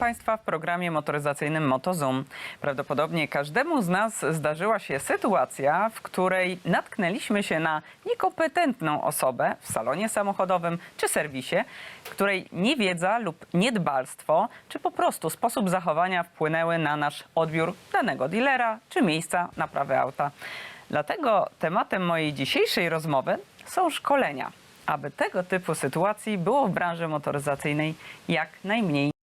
Państwa w programie motoryzacyjnym MotoZoom. Prawdopodobnie każdemu z nas zdarzyła się sytuacja, w której natknęliśmy się na niekompetentną osobę w salonie samochodowym czy serwisie, której niewiedza lub niedbalstwo, czy po prostu sposób zachowania wpłynęły na nasz odbiór danego dealera czy miejsca naprawy auta. Dlatego tematem mojej dzisiejszej rozmowy są szkolenia, aby tego typu sytuacji było w branży motoryzacyjnej jak najmniej.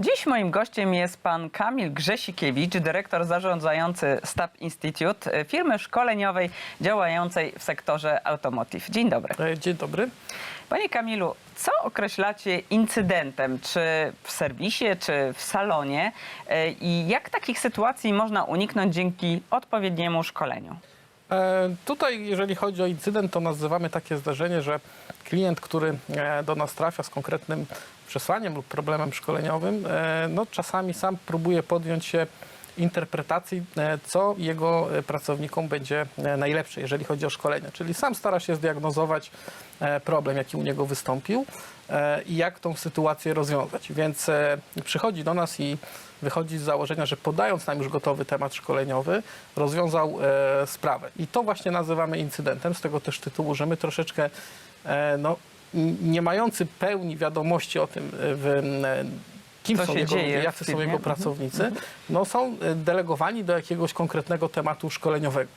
Dziś moim gościem jest pan Kamil Grzesikiewicz, dyrektor zarządzający Stab Institute, firmy szkoleniowej działającej w sektorze automotive. Dzień dobry. E, Dzień dobry. Panie Kamilu, co określacie incydentem, czy w serwisie, czy w salonie e, i jak takich sytuacji można uniknąć dzięki odpowiedniemu szkoleniu? E, Tutaj, jeżeli chodzi o incydent, to nazywamy takie zdarzenie, że klient, który e, do nas trafia z konkretnym przesłaniem lub problemem szkoleniowym, e, no czasami sam próbuje podjąć się interpretacji, e, co jego e, pracownikom będzie e, najlepsze, jeżeli chodzi o szkolenia. Czyli sam stara się zdiagnozować problem, jaki u niego wystąpił i jak tą sytuację rozwiązać. Więc przychodzi do nas i wychodzi z założenia, że podając nam już gotowy temat szkoleniowy, rozwiązał sprawę. I to właśnie nazywamy incydentem, z tego też tytułu, że my troszeczkę no, nie mający pełni wiadomości o tym, w, kim są się jego ludzie, jacy są jego pracownicy, no, są e, delegowani do jakiegoś konkretnego tematu szkoleniowego.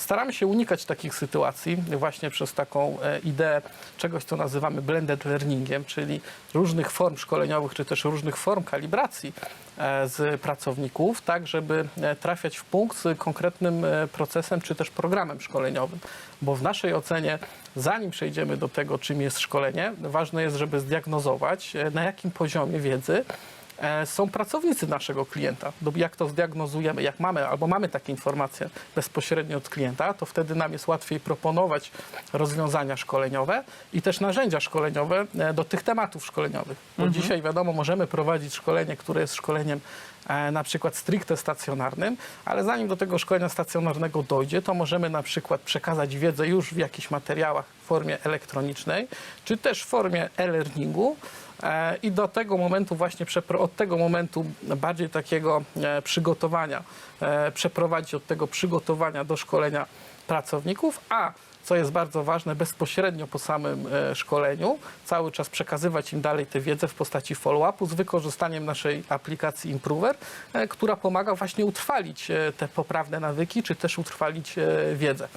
Staramy się unikać takich sytuacji właśnie przez taką e, ideę czegoś, co nazywamy blended learningiem, czyli różnych form szkoleniowych, czy też różnych form kalibracji e, z pracowników, tak żeby e, trafiać w punkt z konkretnym procesem, czy też programem szkoleniowym. Bo w naszej ocenie, zanim przejdziemy do tego, czym jest szkolenie, ważne jest, żeby zdiagnozować, na jakim poziomie wiedzy są pracownicy naszego klienta. Do- Jak to zdiagnozujemy, jak mamy, albo mamy takie informacje bezpośrednio od klienta, to wtedy nam jest łatwiej proponować rozwiązania szkoleniowe i też narzędzia szkoleniowe e, do tych tematów szkoleniowych. Bo dzisiaj wiadomo, możemy prowadzić szkolenie, które jest szkoleniem e, na przykład stricte stacjonarnym, ale zanim do tego szkolenia stacjonarnego dojdzie, to możemy na przykład przekazać wiedzę już w jakichś materiałach w formie elektronicznej, czy też w formie e-learningu, E, I do tego momentu właśnie, od tego momentu bardziej takiego e, przygotowania, e, przeprowadzić od tego przygotowania do szkolenia pracowników, a co jest bardzo ważne, bezpośrednio po samym e, szkoleniu, cały czas przekazywać im dalej tę wiedzę w postaci follow-upu z wykorzystaniem naszej aplikacji Improver, e, która pomaga właśnie utrwalić e, te poprawne nawyki, czy też utrwalić e, wiedzę.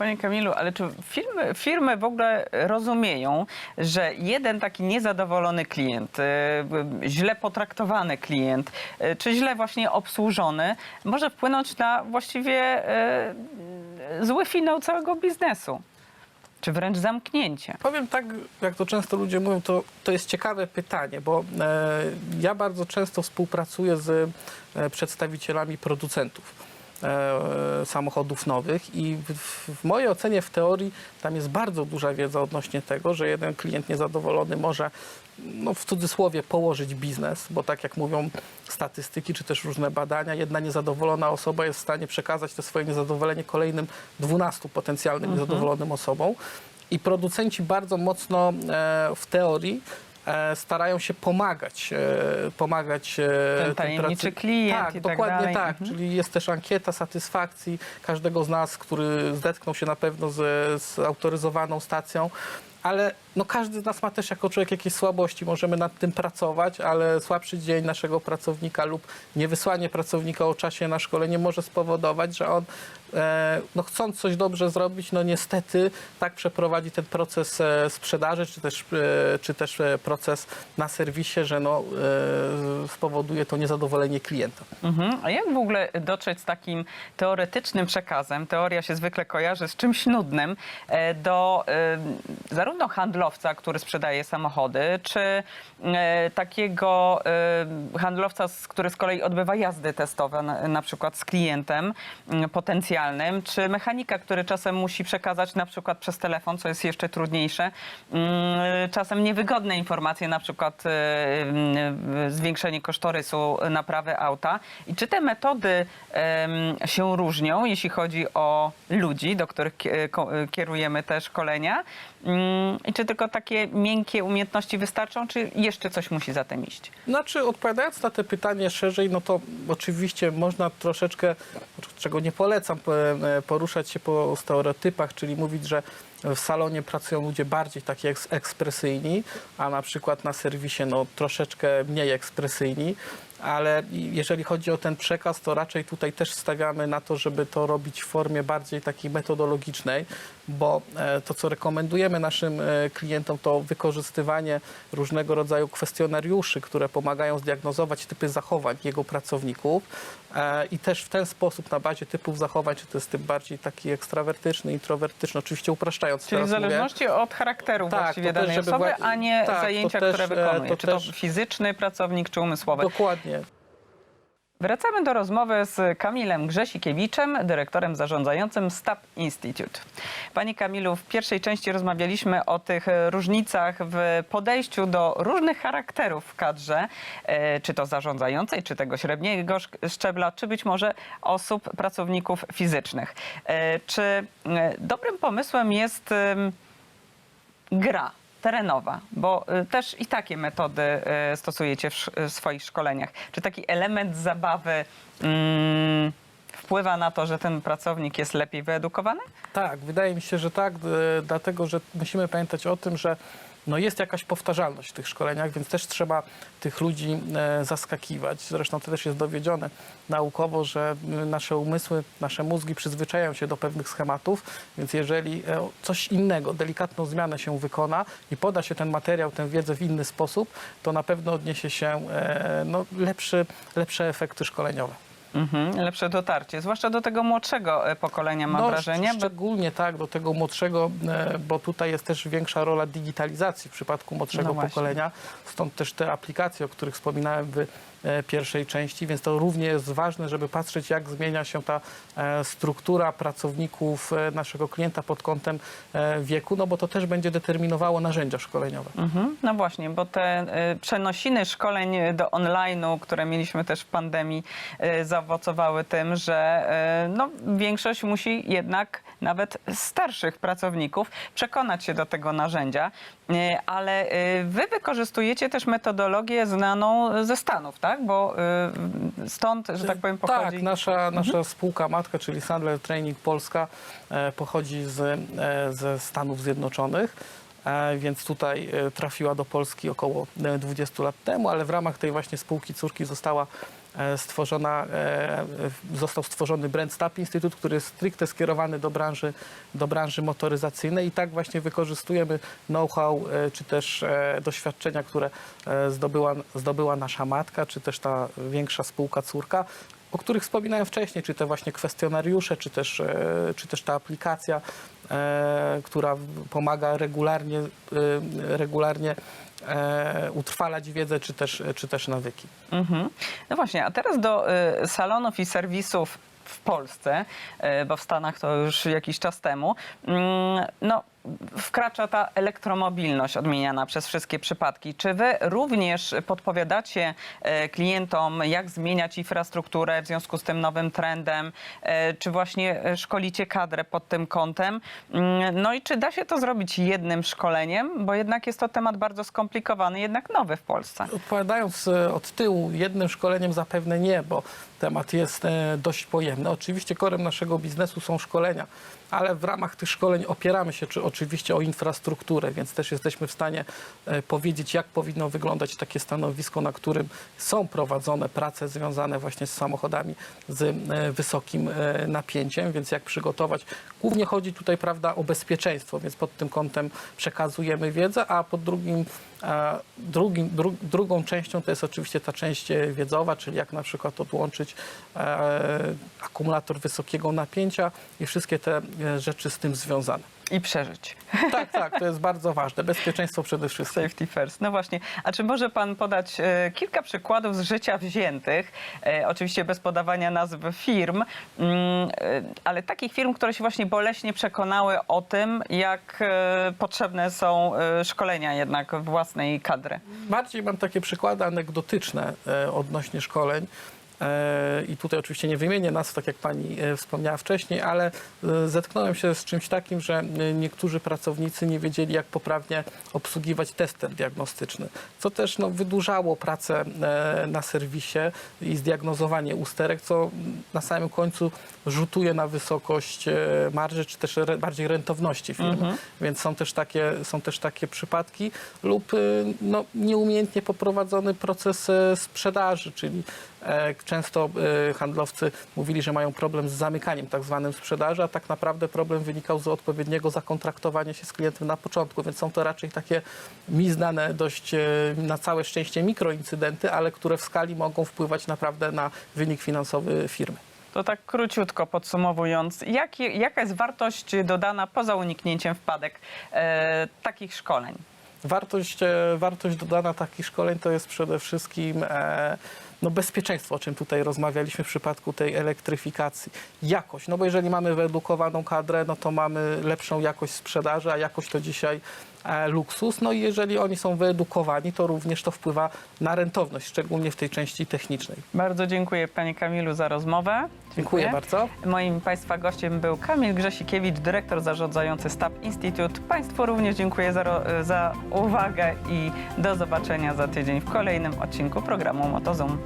Panie Kamilu, ale czy firmy, firmy w ogóle rozumieją, że jeden taki niezadowolony klient, y, źle potraktowany klient, y, czy źle właśnie obsłużony, może wpłynąć na właściwie y, zły finał całego biznesu? Czy wręcz zamknięcie? Powiem tak, jak to często ludzie mówią, to, to jest ciekawe pytanie, bo e, ja bardzo często współpracuję z e, przedstawicielami producentów samochodów nowych i w, w mojej ocenie w teorii tam jest bardzo duża wiedza odnośnie tego, że jeden klient niezadowolony może no, w cudzysłowie położyć biznes, bo tak jak mówią statystyki czy też różne badania, jedna niezadowolona osoba jest w stanie przekazać to swoje niezadowolenie kolejnym 12 potencjalnym niezadowolonym osobom. I producenci bardzo mocno e, w teorii e, starają się pomagać, e, pomagać e, Ten tajemniczy pracy- klient Tak, i tak dokładnie dalej. tak. Mhm. Czyli jest też ankieta satysfakcji każdego z nas, który zetknął się na pewno z, z autoryzowaną stacją. Ale no każdy z nas ma też jako człowiek jakieś słabości, możemy nad tym pracować, ale słabszy dzień naszego pracownika lub niewysłanie pracownika o czasie na szkolenie może spowodować, że on e, no chcąc coś dobrze zrobić, no niestety tak przeprowadzi ten proces e, sprzedaży, czy też, e, czy też proces na serwisie, że no, spowoduje to niezadowolenie klienta. Mhm. A jak w ogóle dotrzeć z takim teoretycznym przekazem, teoria się zwykle kojarzy z czymś nudnym, do zarówno handlowca, który sprzedaje samochody, czy e, takiego e, handlowca, który z kolei odbywa jazdy testowe, na, przykład z klientem m, potencjalnym, czy mechanika, który czasem musi przekazać na przykład przez telefon, co jest jeszcze trudniejsze, mm, czasem niewygodne informacje, na przykład e, mm, zwiększenie kosztorysu naprawy auta. I czy te metody się różnią, jeśli chodzi o ludzi, do których kierujemy te szkolenia? Mm, I czy tylko takie miękkie umiejętności wystarczą, czy jeszcze coś musi za tym iść? Znaczy, odpowiadając na te pytanie szerzej, no to oczywiście można troszeczkę, czego nie polecam, po- e, poruszać się po stereotypach, czyli mówić, że w salonie pracują ludzie bardziej taki eks- ekspresyjni, a na przykład na serwisie no, troszeczkę mniej ekspresyjni. Ale jeżeli chodzi o ten przekaz, to raczej tutaj też stawiamy na to, żeby to robić w formie bardziej takiej metodologicznej, bo e, to, co rekomendujemy naszym e, klientom, to wykorzystywanie różnego rodzaju kwestionariuszy, które pomagają zdiagnozować typy zachowań jego pracowników e, i też w ten sposób na bazie typów zachowań, czy to jest typ bardziej taki ekstrawertyczny, introwertyczny, oczywiście upraszczając Czyli w teraz mówię. zależności od charakteru Tak, właściwie to też, danej osoby, a nie tak, to zajęcia, też, które e, wykonuje. to czy to też- fizyczny pracownik, czy umysłowy. Dokładnie. Wracamy do rozmowy z Kamilem Grzesikiewiczem, dyrektorem zarządzającym STAP Institute. Panie Kamilu, w pierwszej części rozmawialiśmy o tych różnicach w podejściu do różnych charakterów w kadrze, e, czy to zarządzającej, czy tego średniego szczebla, czy być może osób, pracowników fizycznych. E, Czy e, dobrym pomysłem jest gra terenowa, bo y, też i takie metody y, stosujecie w, sz- w swoich szkoleniach. Czy taki element zabawy mm, wpływa na to, że ten pracownik jest lepiej wyedukowany? Tak, wydaje mi się, że tak, dlatego że musimy pamiętać o tym, że no jest jakaś powtarzalność w tych szkoleniach, więc też trzeba tych ludzi e, zaskakiwać. Zresztą to też jest dowiedzione naukowo, że m, nasze umysły, nasze mózgi przyzwyczajają się do pewnych schematów, więc jeżeli e, coś innego, delikatną zmianę się wykona i poda się ten materiał, tę wiedzę w inny sposób, to na pewno odniesie się e, no, lepszy, lepsze efekty szkoleniowe. Mhm, lepsze dotarcie, zwłaszcza do tego młodszego e, pokolenia, mam no, wrażenie. Bo, Szczególnie tak, do tego młodszego, e, bo tutaj jest też większa rola digitalizacji w przypadku młodszego No właśnie. pokolenia. Stąd też te aplikacje, o których wspominałem w e, pierwszej części, więc to równie jest ważne, żeby patrzeć, jak zmienia się ta e, struktura pracowników e, naszego klienta pod kątem e, wieku, no bo to też będzie determinowało narzędzia szkoleniowe. Mhm, no właśnie, bo te przenosiny szkoleń do online'u, które mieliśmy też w pandemii, y, zaowocowały tym, że y, no, większość musi jednak nawet starszych pracowników przekonać się do tego narzędzia, y, ale y, wy wykorzystujecie też metodologię znaną ze Stanów, tak? Bo stąd, że tak powiem, pochodzi... Tak, nasza, nasza spółka matka, czyli Sandler Training Polska, e, pochodzi z, e, ze Stanów Zjednoczonych. e, Więc tutaj e, trafiła do Polski około e, 20 lat temu, ale w ramach tej właśnie spółki córki została e, stworzona, e, został stworzony brand Stap Institute, który jest stricte skierowany do branży, do branży motoryzacyjnej i tak właśnie wykorzystujemy know-how e, czy też e, doświadczenia, które e, zdobyła, zdobyła nasza matka, czy też ta większa spółka córka, o których wspominałem wcześniej, czy te właśnie kwestionariusze, czy też, e, czy też ta aplikacja, e, która pomaga regularnie, e, regularnie e, utrwalać wiedzę, czy też, czy też nawyki. Mhm. No właśnie, a teraz do y, salonów i serwisów w Polsce, y, bo w Stanach to już jakiś czas temu, mm, no, wkracza ta elektromobilność odmieniana przez wszystkie przypadki. Czy wy również podpowiadacie e, klientom, jak zmieniać infrastrukturę w związku z tym nowym trendem? E, Czy właśnie e, szkolicie kadrę pod tym kątem? Mm, No i czy da się to zrobić jednym szkoleniem? Bo jednak jest to temat bardzo skomplikowany, jednak nowy w Polsce. Odpowiadając od tyłu, jednym szkoleniem zapewne nie, bo temat jest dość pojemny. Oczywiście korem naszego biznesu są szkolenia, ale w ramach tych szkoleń opieramy się czy oczywiście o infrastrukturę, więc też jesteśmy w stanie e, powiedzieć, jak powinno wyglądać takie stanowisko, na którym są prowadzone prace związane właśnie z samochodami z e, wysokim e, napięciem, więc jak przygotować. Głównie chodzi tutaj prawda, o bezpieczeństwo, więc pod tym kątem przekazujemy wiedzę, a pod drugim E, Drugim, dru, drugą częścią to jest oczywiście ta część wiedzowa, czyli jak na przykład odłączyć e, akumulator wysokiego napięcia i wszystkie te rzeczy z tym związane. I przeżyć. Tak, tak, to jest bardzo ważne. Bezpieczeństwo przede wszystkim. Safety first. No właśnie. A czy może pan podać e, kilka przykładów z życia wziętych, e, oczywiście bez podawania nazw firm, mm, e, ale takich firm, które się właśnie boleśnie przekonały o tym, jak e, potrzebne są e, szkolenia jednak własnej kadry? Bardziej mam takie przykłady anegdotyczne e, odnośnie szkoleń. E, I tutaj oczywiście nie wymienię nazw, tak jak pani e, wspomniała wcześniej, ale e, zetknąłem się z czymś takim, że niektórzy pracownicy nie wiedzieli, jak poprawnie obsługiwać tester diagnostyczny, co też no, wydłużało pracę na serwisie i zdiagnozowanie usterek, co na samym końcu rzutuje na wysokość marży, czy też re, bardziej rentowności firmy. Więc są też takie, są też takie przypadki lub no, nieumiejętnie poprowadzony proces sprzedaży, czyli często e, handlowcy mówili, że mają problem z zamykaniem tak zwanym sprzedaży, a tak naprawdę problem wynikał z odpowiedniego zakontraktowania się z klientem na początku, więc są to raczej takie mi znane dość e, na całe szczęście mikroincydenty, ale które w skali mogą wpływać naprawdę na wynik finansowy firmy. To tak króciutko podsumowując, jaki, jaka jest wartość dodana poza uniknięciem wpadek e, takich szkoleń? Wartość, e, wartość dodana takich szkoleń to jest przede wszystkim e, no bezpieczeństwo, o czym tutaj rozmawialiśmy w przypadku tej elektryfikacji. Jakość, no bo jeżeli mamy wyedukowaną kadrę, no to mamy lepszą jakość sprzedaży, a jakość to dzisiaj luksus. No i jeżeli oni są wyedukowani, to również to wpływa na rentowność, szczególnie w tej części technicznej. Bardzo dziękuję Panie Kamilu za rozmowę. Dziękuję bardzo. Moim Państwa gościem był Kamil Grzesikiewicz, dyrektor zarządzający STAP Institute. Państwu również dziękuję za, ro- za uwagę i do zobaczenia za tydzień w kolejnym odcinku programu MotoZoom.